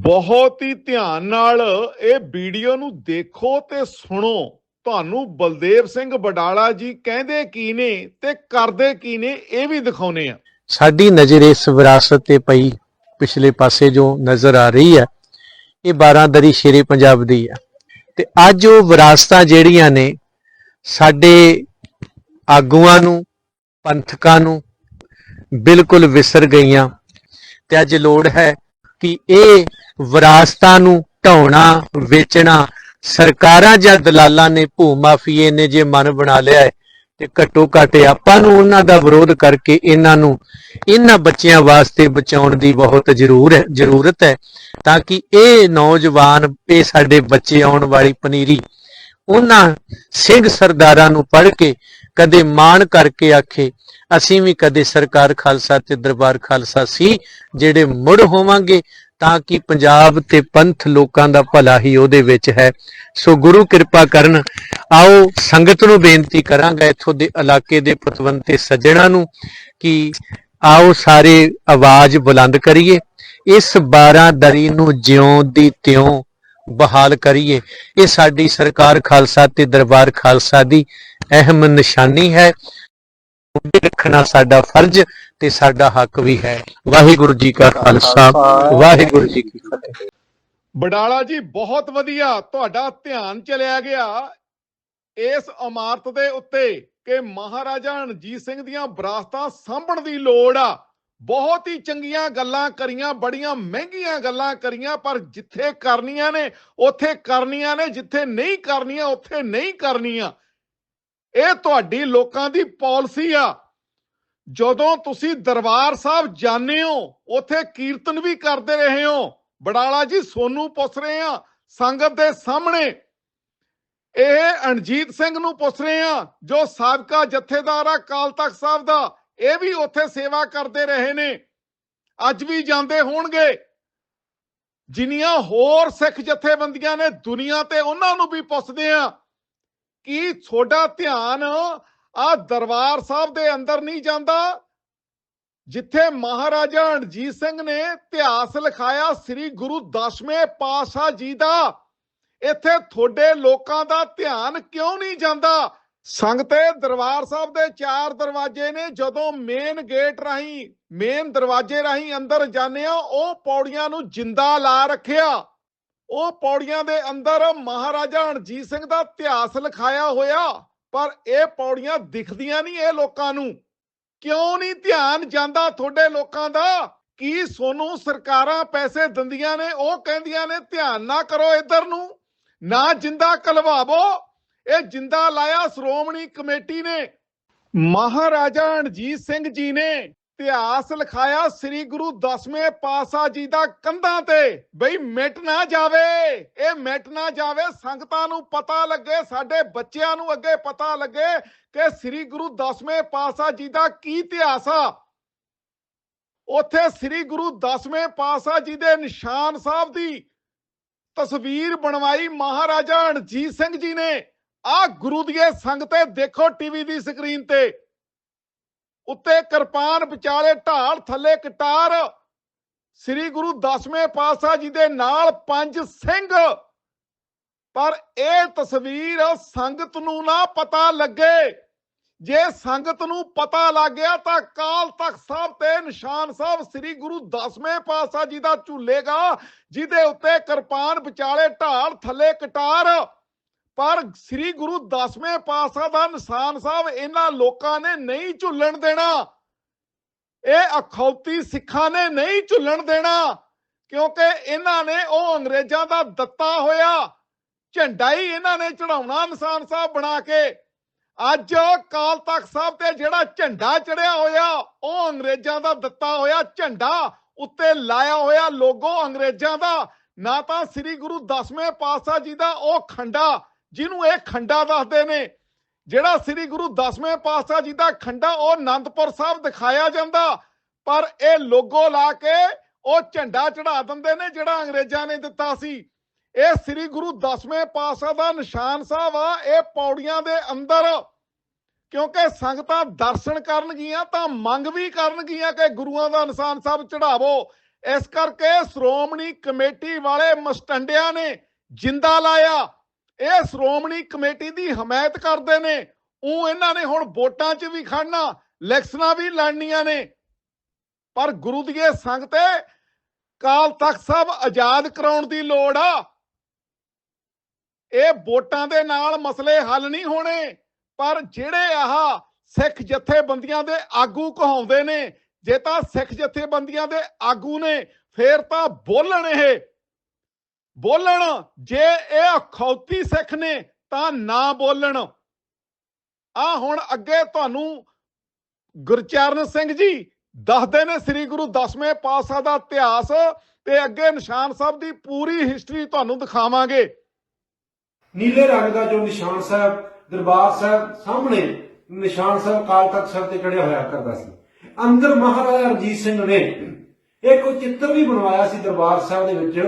ਬਹੁਤ ਹੀ ਧਿਆਨ ਨਾਲ ਇਹ ਵੀਡੀਓ ਨੂੰ ਦੇਖੋ ਤੇ ਸੁਣੋ। ਤੁਹਾਨੂੰ ਬਲਦੇਵ ਸਿੰਘ ਬਡਾਲਾ ਜੀ ਕਹਿੰਦੇ ਕੀ ਨੇ ਤੇ ਕਰਦੇ ਕੀ ਨੇ ਇਹ ਵੀ ਦਿਖਾਉਨੇ ਆ। ਸਾਡੀ ਨਜ਼ਰ ਇਸ ਵਿਰਾਸਤ ਤੇ ਪਈ। ਪਿਛਲੇ ਪਾਸੇ ਜੋ ਨਜ਼ਰ ਆ ਰਹੀ ਹੈ, ਇਹ 12 ਦਰੀ ਸ਼ੇਰੇ ਪੰਜਾਬ ਦੀ ਹੈ। ਤੇ ਅੱਜ ਉਹ ਵਿਰਾਸਤਾਂ ਜਿਹੜੀਆਂ ਨੇ, ਸਾਡੇ ਆਗੂਆਂ ਨੂੰ, ਪੰਥਕਾਂ ਨੂੰ ਬਿਲਕੁਲ ਵਿਸਰ ਗਈਆਂ। ਤੇ ਅੱਜ ਲੋੜ ਹੈ ਕਿ ਇਹ ਵਿਰਾਸਤਾਂ ਨੂੰ ਢਾਉਣਾ, ਵੇਚਣਾ, ਸਰਕਾਰਾਂ ਜਾਂ ਦਲਾਲਾਂ ਨੇ ਭੂ ਮਾਫੀਏ ਨੇ ਜੇ ਮਨ ਬਣਾ ਲਿਆ ਹੈ, ਤੇ ਘੱਟੋ ਘੱਟ ਆਪਾਂ ਨੂੰ ਉਹਨਾਂ ਦਾ ਵਿਰੋਧ ਕਰਕੇ ਇਹਨਾਂ ਨੂੰ, ਇਹਨਾਂ ਬੱਚਿਆਂ ਵਾਸਤੇ ਬਚਾਉਣ ਦੀ ਬਹੁਤ ਜ਼ਰੂਰ ਹੈ, ਜ਼ਰੂਰਤ ਹੈ, ਤਾਂ ਕਿ ਇਹ ਨੌਜਵਾਨ, ਇਹ ਸਾਡੇ ਬੱਚੇ ਆਉਣ ਵਾਲੀ ਪਨੀਰੀ, ਉਹਨਾਂ ਸਿੰਘ ਸਰਦਾਰਾਂ ਨੂੰ ਪੜ੍ਹ ਕੇ ਕਦੇ ਮਾਣ ਕਰਕੇ ਆਖੇ, ਅਸੀਂ ਵੀ ਕਦੇ ਸਰਕਾਰ ਖਾਲਸਾ ਤੇ ਦਰਬਾਰ ਖਾਲਸਾ ਸੀ, ਜਿਹੜੇ ਮੁੜ ਹੋਵਾਂਗੇ, ਤਾਂ ਕਿ ਪੰਜਾਬ ਤੇ ਪੰਥ ਲੋਕਾਂ ਦਾ ਭਲਾ ਹੀ ਉਹਦੇ ਵਿੱਚ ਹੈ। ਸੋ ਗੁਰੂ ਕਿਰਪਾ ਕਰਨ, ਆਓ ਸੰਗਤ ਨੂੰ ਬੇਨਤੀ ਕਰਾਂਗਾ ਇੱਥੋਂ ਦੇ ਇਲਾਕੇ ਦੇ ਪਤਵੰਤੇ ਸੱਜਣਾ ਨੂੰ ਕਿ ਆਓ ਸਾਰੇ ਆਵਾਜ਼ ਬੁਲੰਦ ਕਰੀਏ। ਇਸ 12 ਦਰੀ ਨੂੰ ਜਿਉਂ ਦੀ ਤਿਉਂ ਬਹਾਲ ਕਰੀਏ। ਇਹ ਸਾਡੀ ਸਰਕਾਰ ਖਾਲਸਾ ਤੇ ਦਰਬਾਰ ਖਾਲਸਾ ਦੀ ਅਹਿਮ ਨਿਸ਼ਾਨੀ ਹੈ। ਉਹਦੇ ਰੱਖਣਾ ਸਾਡਾ ਫਰਜ਼ ਤੇ ਸਾਡਾ ਹੱਕ ਵੀ ਹੈ। ਵਾਹਿਗੁਰੂ ਜੀ ਕਾ ਖਾਲਸਾ, ਵਾਹਿਗੁਰੂ ਜੀ ਕੀ ਫਤਿਹ। ਬਡਾਲਾ ਜੀ, ਬਹੁਤ ਵਧੀਆ। ਤੁਹਾਡਾ ਧਿਆਨ ਚਲਿਆ ਗਿਆ ਇਸ ਇਮਾਰਤ ਦੇ ਉੱਤੇ ਕਿ ਮਹਾਰਾਜਾ ਰਣਜੀਤ ਸਿੰਘ ਦੀਆਂ ਵਿਰਾਸਤਾਂ ਸਾਂਭਣ ਦੀ ਲੋੜ ਆ। ਬਹੁਤ ਹੀ ਚੰਗੀਆਂ ਗੱਲਾਂ ਕਰੀਆਂ, ਬੜੀਆਂ ਮਹਿੰਗੀਆਂ ਗੱਲਾਂ ਕਰੀਆਂ, ਪਰ ਜਿੱਥੇ ਕਰਨੀਆਂ ਨੇ, ਉੱਥੇ ਕਰਨੀਆਂ ਨੇ, ਜਿੱਥੇ ਨਹੀਂ ਕਰਨੀਆਂ, ਉੱਥੇ ਨਹੀਂ ਕਰਨੀਆਂ। ਇਹ ਤੁਹਾਡੀ ਲੋਕਾਂ ਦੀ ਪਾਲਿਸੀ ਆ। ਜਦੋਂ ਤੁਸੀਂ ਦਰਬਾਰ ਸਾਹਿਬ ਜਾਂਦੇ ਹੋ, ਉੱਥੇ ਕੀਰਤਨ ਵੀ ਕਰਦੇ ਰਹੇ ਹੋ। ਬਡਾਲਾ ਜੀ, ਸੋਨੂੰ ਪੁੱਛ ਰਹੇ ਆ ਸੰਗਤ ਦੇ ਸਾਹਮਣੇ। ਇਹ ਅਣਜੀਤ ਸਿੰਘ ਨੂੰ ਪੁੱਛ ਰਹੇ ਆ ਜੋ ਸਾਬਕਾ ਜਥੇਦਾਰ ਆ ਕਾਲ ਤਖਤ ਸਾਹਿਬ ਦਾ। ਇਹ ਵੀ ਉੱਥੇ ਸੇਵਾ ਕਰਦੇ ਰਹੇ ਨੇ। ਅੱਜ ਵੀ ਜਾਂਦੇ ਹੋਣਗੇ। ਜਿਨੀਆਂ ਹੋਰ ਸਿੱਖ ਜਥੇਬੰਦੀਆਂ ਨੇ ਦੁਨੀਆ ਤੇ ਉਹਨਾਂ ਨੂੰ ਵੀ ਪੁੱਛਦੇ ਆ ਕਿ ਤੁਹਾਡਾ ਧਿਆਨ ਆ ਦਰਬਾਰ ਸਾਹਿਬ ਦੇ ਅੰਦਰ ਨਹੀਂ ਜਾਂਦਾ, ਜਿੱਥੇ ਮਹਾਰਾਜਾ ਰਣਜੀਤ ਸਿੰਘ ਨੇ ਇਤਿਹਾਸ ਲਿਖਾਇਆ ਸ੍ਰੀ ਗੁਰੂ ਦਸਵੇਂ ਪਾਤਸ਼ਾਹ ਜੀ ਦਾ, ਇੱਥੇ ਤੁਹਾਡੇ ਲੋਕਾਂ ਦਾ ਧਿਆਨ ਕਿਉਂ ਨਹੀਂ ਜਾਂਦਾ? ਸੰਗਤੇ ਦਰਬਾਰ ਸਾਹਿਬ ਦੇ ਚਾਰ ਦਰਵਾਜ਼ੇ ਨੇ, ਜਦੋਂ ਮੇਨ ਗੇਟ ਰਾਹੀਂ ਮੇਨ ਦਰਵਾਜ਼ੇ ਰਾਹੀਂ ਅੰਦਰ ਜਾਂਦੇ ਆ ਉਹ ਪੌੜੀਆਂ ਨੂੰ ਜਿੰਦਾ ਲਾ ਰੱਖਿਆ। ਉਹ ਪੌੜੀਆਂ ਦੇ ਅੰਦਰ ਮਹਾਰਾਜਾ ਰਣਜੀਤ ਸਿੰਘ ਦਾ ਇਤਿਹਾਸ ਲਿਖਾਇਆ ਹੋਇਆ, ਪਰ ਇਹ ਪੌੜੀਆਂ ਦਿਖਦੀਆਂ ਨਹੀਂ ਇਹ ਲੋਕਾਂ ਨੂੰ। ਕਿਉਂ ਨਹੀਂ ਧਿਆਨ ਜਾਂਦਾ ਤੁਹਾਡੇ ਲੋਕਾਂ ਦਾ? ਕੀ ਸੋਨੂੰ ਸਰਕਾਰਾਂ ਪੈਸੇ ਦਿੰਦੀਆਂ ਨੇ, ਉਹ ਕਹਿੰਦੀਆਂ ਨੇ ਧਿਆਨ ਨਾ ਕਰੋ ਇੱਧਰ ਨੂੰ। ਨਾ ਜਿੰਦਾ ਕਲਵਾਵੋ ਇਹ ਜਿੰਦਾ ਲਾਇਆ ਸ਼੍ਰੋਮਣੀ ਕਮੇਟੀ ਨੇ। ਮਹਾਰਾਜਾ ਰਣਜੀਤ ਸਿੰਘ ਜੀ ਨੇ ਇਤਿਹਾਸ ਲਿਖਾਇਆ ਸ੍ਰੀ ਗੁਰੂ ਦਸਵੇਂ ਪਾਤਸ਼ਾਹ ਜੀ ਦਾ ਕੰਧਾਂ ਤੇ ਬਈ ਮਿਟ ਨਾ ਜਾਵੇ। ਇਹ ਮਿਟ ਨਾ ਜਾਵੇ, ਸੰਗਤਾਂ ਨੂੰ ਪਤਾ ਲੱਗੇ, ਸਾਡੇ ਬੱਚਿਆਂ ਨੂੰ ਅੱਗੇ ਪਤਾ ਲੱਗੇ ਕਿ ਸ੍ਰੀ ਗੁਰੂ ਦਸਵੇਂ ਪਾਤਸ਼ਾਹ ਜੀ ਦਾ ਕੀ ਇਤਿਹਾਸ ਆ। ਉੱਥੇ ਸ੍ਰੀ ਗੁਰੂ ਦਸਵੇਂ ਪਾਤਸ਼ਾਹ ਜੀ ਦੇ ਨਿਸ਼ਾਨ ਸਾਹਿਬ ਦੀ ਤਸਵੀਰ ਬਣਵਾਈ ਮਹਾਰਾਜਾ ਰਣਜੀਤ ਸਿੰਘ ਜੀ ਨੇ। ਆ ਗੁਰੂ ਦੀਏ ਸੰਗਤੇ ਦੇਖੋ ਟੀਵੀ ਦੀ ਸਕਰੀਨ ਤੇ। ਉੱਤੇ ਕਿਰਪਾਨ ਵਿਚਾਲੇ ਢਾਲ, ਥੱਲੇ ਕਟਾਰ ਸ੍ਰੀ ਗੁਰੂ ਦਸਵੇਂ ਪਾਤਸ਼ਾਹ ਜੀ ਦੇ ਨਾਲ ਪੰਜ ਸਿੰਘ। ਪਰ ਇਹ ਤਸਵੀਰ ਸੰਗਤ ਨੂੰ ਨਾ ਪਤਾ ਲੱਗੇ। ਜੇ ਸੰਗਤ ਨੂੰ ਪਤਾ ਲੱਗ ਗਿਆ ਤਾਂ ਕਾਲ ਤਖਤ ਸਾਹਿਬ ਤੇ ਨਿਸ਼ਾਨ ਸਾਹਿਬ ਸ੍ਰੀ ਗੁਰੂ ਦਸਵੇਂ ਪਾਤਸ਼ਾਹ ਜੀ ਦਾ ਝੂਲੇਗਾ, ਜਿਹਦੇ ਉੱਤੇ ਕਿਰਪਾਨ ਵਿਚਾਲੇ ਢਾਲ, ਥੱਲੇ ਕਟਾਰ ਪਰ ਸ੍ਰੀ ਗੁਰੂ ਦਸਵੇਂ ਪਾਤਸ਼ਾਹ ਦਾ ਨਿਸ਼ਾਨ ਸਾਹਿਬ ਇਹਨਾਂ ਲੋਕਾਂ ਨੇ ਨਹੀਂ ਝੁੱਲਣ ਦੇਣਾ। ਇਹ ਅਖੌਤੀ ਸਿੱਖਾਂ ਨੇ ਨਹੀਂ ਝੁੱਲਣ ਦੇਣਾ ਕਿਉਂਕਿ ਇਹਨਾਂ ਨੇ ਉਹ ਅੰਗਰੇਜ਼ਾਂ ਦਾ ਦਿੱਤਾ ਹੋਇਆ ਝੰਡਾ ਹੀ ਇਹਨਾਂ ਨੇ ਚੜਾਉਣਾ ਨਿਸ਼ਾਨ ਸਾਹਿਬ ਬਣਾ ਕੇ। ਅੱਜ ਕਾਲ ਤਖਤ ਸਾਹਿਬ ਤੇ ਜਿਹੜਾ ਝੰਡਾ ਚੜਿਆ ਹੋਇਆ, ਉਹ ਅੰਗਰੇਜ਼ਾਂ ਦਾ ਦਿੱਤਾ ਹੋਇਆ ਝੰਡਾ ਉੱਤੇ ਲਾਇਆ ਹੋਇਆ ਲੋਗੋ ਅੰਗਰੇਜ਼ਾਂ ਦਾ। ਨਾ ਤਾਂ ਸ੍ਰੀ ਗੁਰੂ ਦਸਵੇਂ ਪਾਤਸ਼ਾਹ ਜੀ ਦਾ ਉਹ ਖੰਡਾ ਜਿਹਨੂੰ ਇਹ ਖੰਡਾ ਦੱਸਦੇ ਨੇ, ਜਿਹੜਾ ਸ੍ਰੀ ਗੁਰੂ ਦਸਵੇਂ ਪਾਤਸ਼ਾਹ ਜੀ ਦਾ ਖੰਡਾ ਉਹ ਅਨੰਦਪੁਰ ਸਾਹਿਬ ਦਿਖਾਇਆ ਜਾਂਦਾ, ਪਰ ਇਹ ਲੋਗੋ ਲਾ ਕੇ ਉਹ ਝੰਡਾ ਚੜਾ ਦਿੰਦੇ ਨੇ ਜਿਹੜਾ ਅੰਗਰੇਜ਼ਾਂ ਨੇ ਦਿੱਤਾ ਸੀ। ਇਹ ਸ੍ਰੀ ਗੁਰੂ ਦਸਵੇਂ ਪਾਤਸ਼ਾਹ ਦਾ ਨਿਸ਼ਾਨ ਸਾਹਿਬ ਆ, ਇਹ ਪੌੜੀਆਂ ਦੇ ਅੰਦਰ, ਕਿਉਂਕਿ ਸੰਗਤਾਂ ਦਰਸ਼ਨ ਕਰਨਗੀਆਂ ਤਾਂ ਮੰਗ ਵੀ ਕਰਨਗੀਆਂ ਕਿ ਗੁਰੂਆਂ ਦਾ ਨਿਸ਼ਾਨ ਸਾਹਿਬ ਚੜਾਵੋ ਇਸ ਕਰਕੇ ਸ਼੍ਰੋਮਣੀ ਕਮੇਟੀ ਵਾਲੇ ਮਸਟੰਡਿਆਂ ਨੇ ਜਿੰਦਾ ਲਾਇਆ। ਇਹ ਸ਼੍ਰੋਮਣੀ ਕਮੇਟੀ ਦੀ ਹਮਾਇਤ ਕਰਦੇ ਨੇ। ਉਹ ਇਹਨਾਂ ਨੇ ਹੁਣ ਵੋਟਾਂ 'ਚ ਵੀ ਖੜਨਾ, ਇਲੈਕਸ਼ਨਾਂ ਵੀ ਲੜਨੀਆਂ ਨੇ। ਪਰ ਗੁਰੂ ਦੀ ਇਹ ਕਾਲ ਤਖਤ ਸਾਹਿਬ ਆਜ਼ਾਦ ਕਰਾਉਣ ਦੀ ਲੋੜ ਆ। ਇਹ ਵੋਟਾਂ ਦੇ ਨਾਲ ਮਸਲੇ ਹੱਲ ਨਹੀਂ ਹੋਣੇ, ਪਰ ਜਿਹੜੇ ਆਹ ਸਿੱਖ ਜਥੇਬੰਦੀਆਂ ਦੇ ਆਗੂ ਕਹਾਉਂਦੇ ਨੇ, ਜੇ ਤਾਂ ਸਿੱਖ ਜਥੇਬੰਦੀਆਂ ਦੇ ਆਗੂ ਨੇ, ਫੇਰ ਤਾਂ ਬੋਲਣ ਇਹ। ਬੋਲਣ। ਜੇ ਇਹ ਅਖੌਤੀ ਸਿੱਖ ਨੇ, ਤਾਂ ਨਾ ਬੋਲਣ। ਆ ਹੁਣ ਅੱਗੇ ਤੁਹਾਨੂੰ ਗੁਰਚਰਨ ਸਿੰਘ ਜੀ ਦੱਸਦੇ ਨੇ ਸ੍ਰੀ ਗੁਰੂ ਦਸਵੇਂ ਪਾਤਸ਼ਾਹ ਦਾ ਇਤਿਹਾਸ ਤੇ ਅੱਗੇ ਨਿਸ਼ਾਨ ਸਾਹਿਬ ਦੀ ਪੂਰੀ ਹਿਸਟਰੀ ਤੁਹਾਨੂੰ ਦਿਖਾਵਾਂਗੇ। ਨੀਲੇ ਰੰਗ ਦਾ ਜੋ ਨਿਸ਼ਾਨ ਸਾਹਿਬ, ਦਰਬਾਰ ਸਾਹਿਬ ਸਾਹਮਣੇ ਨਿਸ਼ਾਨ ਸਾਹਿਬ ਕਾਲ ਤਖਤ ਸਾਹਿਬ ਤੇ ਚੜਿਆ ਹੋਇਆ ਕਰਦਾ ਸੀ। ਅੰਦਰ ਮਹਾਰਾਜਾ ਰਣਜੀਤ ਸਿੰਘ ਨੇ ਇਹ ਕੋਈ ਚਿੱਤਰ ਵੀ ਬਣਵਾਇਆ ਸੀ ਦਰਬਾਰ ਸਾਹਿਬ ਦੇ ਵਿੱਚ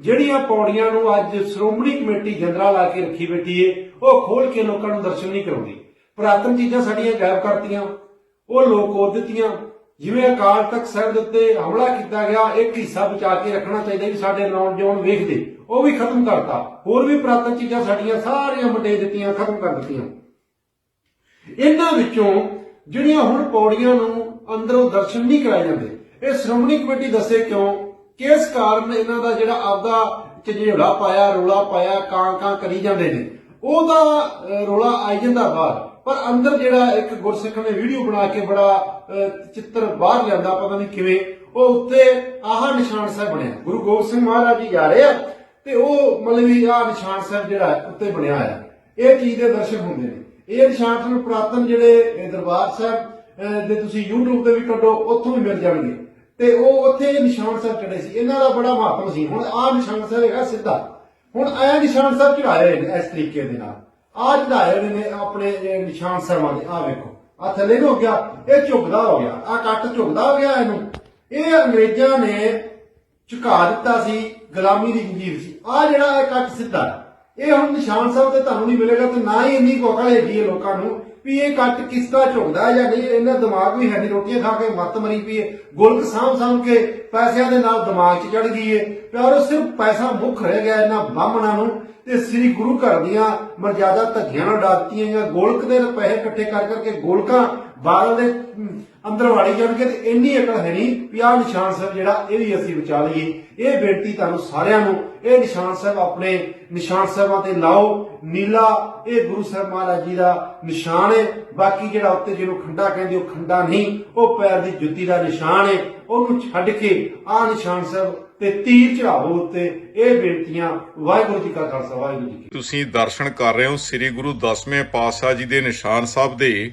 ਜਿਹੜੀਆਂ ਪੌੜੀਆਂ ਨੂੰ ਅੱਜ ਸ਼੍ਰੋਮਣੀ ਕਮੇਟੀ ਜਨਰਲ ਆ ਕੇ ਰੱਖੀ ਬੈਠੀ ਏ, ਉਹ ਖੋਲ ਕੇ ਲੋਕਾਂ ਨੂੰ ਦਰਸ਼ਨ ਨਹੀਂ ਕਰਾਉਂਦੀ। ਪੁਰਾਤਨ ਚੀਜ਼ਾਂ ਸਾਡੀਆਂ ਗਾਇਬ ਕਰਤੀਆਂ, ਉਹ ਲੋਕ ਉਹ ਦਿੱਤੀਆਂ। ਜਿਵੇਂ ਅਕਾਲ ਤਖਤ ਸਾਹਿਬ ਦੇ ਉੱਤੇ ਹਮਲਾ ਕੀਤਾ ਗਿਆ, ਇੱਕ ਹਿੱਸਾ ਬਚਾ ਕੇ ਰੱਖਣਾ ਚਾਹੀਦਾ ਵੀ ਸਾਡੇ ਨੌਜਵਾਨ ਵੇਖਦੇ, ਉਹ ਵੀ ਖਤਮ ਕਰਤਾ। ਹੋਰ ਵੀ ਪੁਰਾਤਨ ਚੀਜ਼ਾਂ ਸਾਡੀਆਂ ਸਾਰੀਆਂ ਮਟੇ ਦਿੱਤੀਆਂ, ਖਤਮ ਕਰ ਦਿੱਤੀਆਂ। ਇਹਨਾਂ ਵਿੱਚੋਂ ਜਿਹੜੀਆਂ ਹੁਣ ਪੌੜੀਆਂ ਨੂੰ ਅੰਦਰੋਂ ਦਰਸ਼ਨ ਨਹੀਂ ਕਰਾਏ ਜਾਂਦੇ, ਇਹ ਸ਼੍ਰੋਮਣੀ ਕਮੇਟੀ ਦੱਸੇ ਕਿਉਂ? ਕਿਸ ਕਾਰਨ ਇਹਨਾਂ ਦਾ ਜਿਹੜਾ ਆਪਦਾ ਝੰਜੇੜਾ ਪਾਇਆ ਰੋਲਾ ਪਾਇਆ ਕਾਂ ਕਾਂ ਕਰੀ ਜਾਂਦੇ ਨੇ? ਉਹਦਾ ਅਹ, ਰੋਲਾ ਆ ਜਾਂਦਾ ਬਾਹਰ ਪਰ ਅੰਦਰ ਜਿਹੜਾ ਇੱਕ ਗੁਰਸਿੱਖ ਨੇ ਵੀਡੀਓ ਬਣਾ ਕੇ ਬੜਾ ਚਿੱਤਰ ਬਾਹਰ ਲਿਆਂਦਾ ਪਤਾ ਨਹੀਂ ਕਿਵੇਂ ਉਹ ਉੱਤੇ ਆਹ ਨਿਸ਼ਾਨ ਸਾਹਿਬ ਬਣਿਆ। ਗੁਰੂ ਗੋਬਿੰਦ ਸਿੰਘ ਮਹਾਰਾਜ ਜੀ ਜਾ ਰਹੇ ਆ ਤੇ ਉਹ ਮਤਲਬ ਵੀ ਆਹ ਨਿਸ਼ਾਨ ਸਾਹਿਬ ਜਿਹੜਾ ਹੈ ਉੱਤੇ ਬਣਿਆ ਹੋਇਆ। ਇਹ ਚੀਜ਼ ਦੇ ਦਰਸ਼ਕ ਹੁੰਦੇ ਨੇ। ਇਹ ਨਿਸ਼ਾਨ ਤੁਹਾਨੂੰ ਪੁਰਾਤਨ ਜਿਹੜੇ ਦਰਬਾਰ ਸਾਹਿਬ ਦੇ ਤੁਸੀਂ YouTube ਤੇ ਵੀ ਕੱਢੋ ਉੱਥੋਂ ਵੀ ਮਿਲ ਜਾਣਗੇ। ਤੇ ਉਹ ਉੱਥੇ ਨਿਸ਼ਾਨ ਸਾਹਿਬ ਚੜੇ ਸੀ। ਇਹਨਾਂ ਦਾ ਬੜਾ ਮਹੱਤਵ ਸੀ। ਹੁਣ ਆਹ ਨਿਸ਼ਾਨ ਸਾਹਿਬ ਹੈਗਾ ਸਿੱਧਾ। ਹੁਣ ਇਹ ਨਿਸ਼ਾਨ ਸਾਹਿਬ ਚੜਾਏ ਨੇ ਇਸ ਤਰੀਕੇ ਦੇ ਨਾਲ। ਆਹ ਚੜਾਏ ਨੇ ਆਪਣੇ ਨਿਸ਼ਾਨ ਸਾਹਿਬਾਂ ਦੇ। ਆਹ ਵੇਖੋ। ਆ ਥੱਲੇ ਨੂੰ ਹੋ ਗਿਆ। ਇਹ ਝੁਕਦਾ ਹੋ ਗਿਆ। ਆ ਕੱਟ ਝੁਕਦਾ ਹੋ ਗਿਆ ਇਹਨੂੰ। ਇਹ ਅੰਗਰੇਜ਼ਾਂ ਨੇ ਝੁਕਾ ਦਿੱਤਾ ਸੀ। ਗੁਲਾਮੀ ਦੀ ਜੰਜੀਰ ਸੀ। ਆ ਜਿਹੜਾ ਇਹ ਕੱਟ ਸਿੱਧਾ ਇਹ ਹੁਣ ਨਿਸ਼ਾਨ ਸਾਹਿਬ ਤੇ ਤੁਹਾਨੂੰ ਨਹੀਂ ਮਿਲੇਗਾ ਤੇ ਨਾ ਹੀ ਇੰਨੀ ਕੋਕਲ ਹੈਗੀ ਹੈ ਲੋਕਾਂ ਨੂੰ। ਵੀ ਇਹ ਕੱਟ ਕਿਸ ਝੁਕਦਾ ਜਾਂ ਨਹੀਂ, ਇਹਨਾਂ ਦਿਮਾਗ ਵੀ ਹੈ ਨਹੀਂ, ਰੋਟੀਆਂ ਖਾ ਕੇ ਮੱਤ ਮਰੀ ਪਈ ਗੋਲਕ ਸਾਂਭ ਸਾਂਭ ਕੇ ਪੈਸਿਆਂ ਦੇ ਨਾਲ ਦਿਮਾਗ 'ਚ ਚੜ ਗਈ ਹੈ। ਪਿਆਰੋ, ਸਿਰਫ ਪੈਸਾ ਮੁੱਖ ਰਹਿ ਗਿਆ ਇਹਨਾਂ ਬਾਹਮਣਾਂ ਨੂੰ ਤੇ ਸ੍ਰੀ ਗੁਰੂ ਘਰ ਦੀਆਂ ਮਰਜ਼ਾਦਾ ਧੱਗੀਆਂ ਨਾਲ ਡਾਕਤੀਆਂ ਜਾਂ ਗੋਲਕ ਦੇ ਪੈਸੇ ਇਕੱਠੇ ਕਰ ਕਰਕੇ ਗੋਲਕਾਂ ਬਾਦਲ ਦੇ ਅੰਦਰ ਵਾੜੀ ਜਾਣਗੇ ਤੇ ਇੰਨੀ ਅਕਲ ਹੈ ਨਹੀਂ ਵੀ ਆਹ ਨਿਸ਼ਾਨ ਸਾਹਿਬ ਜਿਹੜਾ ਇਹ ਵੀ ਅਸੀਂ ਬਚਾ ਲਈਏ। ਇਹ ਬੇਨਤੀ ਤੁਹਾਨੂੰ ਸਾਰਿਆਂ ਨੂੰ, ਇਹ ਨਿਸ਼ਾਨ ਸਾਹਿਬ ਆਪਣੇ ਨਿਸ਼ਾਨ ਸਾਹਿਬਾਂ ਤੇ ਲਾਓ। ਨੀਲਾ, ਇਹ ਗੁਰੂ ਸਾਹਿਬ ਮਹਾਰਾਜ ਜੀ ਦਾ ਨਿਸ਼ਾਨ ਹੈ। ਬਾਕੀ ਜਿਹੜਾ ਉੱਤੇ ਜਿਹਨੂੰ ਖੰਡਾ ਕਹਿੰਦੇ, ਉਹ ਖੰਡਾ ਨਹੀਂ, ਉਹ ਪੈਰ ਦੀ ਜੁੱਤੀ ਦਾ ਨਿਸ਼ਾਨ ਹੈ। ਉਹਨੂੰ ਛੱਡ ਕੇ ਆਹ ਨਿਸ਼ਾਨ ਸਾਹਿਬ ਤੇ ਤੀਰ ਚੜਾਵੋ ਉੱਤੇ। ਇਹ ਬੇਨਤੀਆਂ ਵਾਹਿਗੁਰੂ ਜੀ ਕਾ ਖਾਲਸਾ, ਵਾਹਿਗੁਰੂ ਜੀ ਕੀ ਤੁਸੀਂ ਦਰਸ਼ਨ ਕਰ ਰਹੇ ਹੋ ਸ੍ਰੀ ਗੁਰੂ ਦਸਵੇਂ ਪਾਤਸ਼ਾਹ ਜੀ ਦੇ ਨਿਸ਼ਾਨ ਸਾਹਿਬ ਦੇ